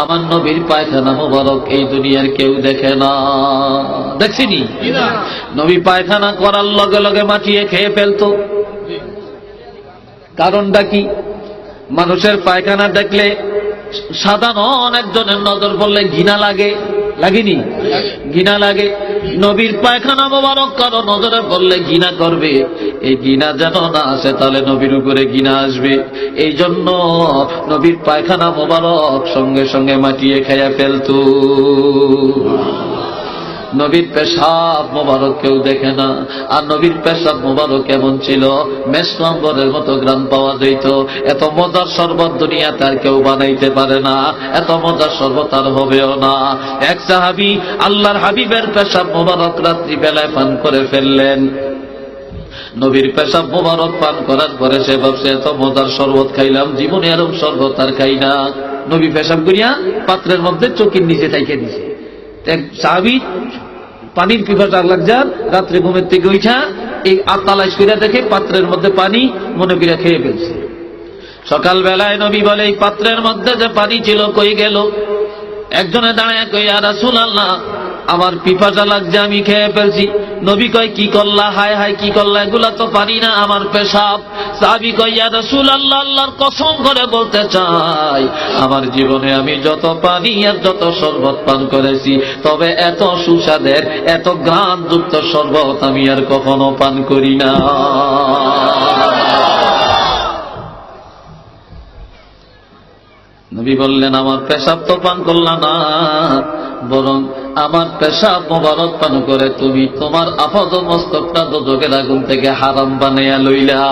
আমার নবীর পায়খানা মোবারক এই দুনিয়ার কেউ দেখে না। দেখছিনি? নবী পায়খানা করার লগে লগে মাটিয়ে খেয়ে ফেলতো। কারণটা কি? মানুষের পায়খানা দেখলে সাধারণ একজনের নজর পড়লে ঘৃণা লাগে। লাগেনি? ঘৃণা লাগে। নবীর পায়খানা মোবারক কারও নজরে পড়লে ঘৃণা করবে। এই ঘৃণা যেন না আসে, তাহলে নবীর উপরে ঘৃণা আসবে। এই জন্য নবীর পায়খানা মোবারক সঙ্গে সঙ্গে মাটিয়ে খেয়ে ফেলতো। নবীর পেশাব মোবারক কেউ দেখে না, আর নবীর পেশাব মোবারক কেমন ছিল? মেসমবরের মতো গ্রাম পাওয়া যেত এত মজার শরবত দুনিয়া তার কেউ বানাইতে পারে না, এত মজার শরবত আর হবেও না। এক সাহাবি আল্লাহর হাবিবের পেশাব মোবারক রাত্রি বেলায় পান করে ফেললেন। নবীর পেশাব মোবারক পান করার পরে সে ভাবছে, এত মজার শরবত খাইলাম, জীবনে এরকম শরবত আর খাই না। নবী পেশাব করিয়া পাত্রের মধ্যে চোখের নিচে তাইকে দিছে। এক সাহাবি পানির পিপাসা লাগজার রাত্রে ঘুমের থেকে উঠা এই আতালাইশ করিয়া দেখে পাত্রের মধ্যে পানি মনে করিয়া খেয়ে ফেলছে। সকাল বেলায় নবী বলে, এই পাত্রের মধ্যে যে পানি ছিল কই গেল? একজনে দাঁড়ায় কই আর রাসূল আল্লাহ আমার পিপাসা লাগছে, আমি খেয়ে ফেলছি। নবী কয়, কি করলা হায় হায়, কি করলা এগুলা তো পারি না আমার পেশাব। সাহাবি কয়, ইয়া রাসূল আল্লাহ আল্লাহর কসম করে বলতে চাই, আমার জীবনে আমি যত পানি আর যত শরবত পান করেছি, তবে এত সুস্বাদের, এত গ্রাম যুক্ত শরবত আমি আর কখনো পান করি না। নবী বললেন, আমার পেশাব তো পান করলা না, বরং আমার পেশা মোবারক পান করে তুমি তোমার আপাদ মস্তকটা দোজকের আগুন থেকে হারাম বানাইয়া লইলা।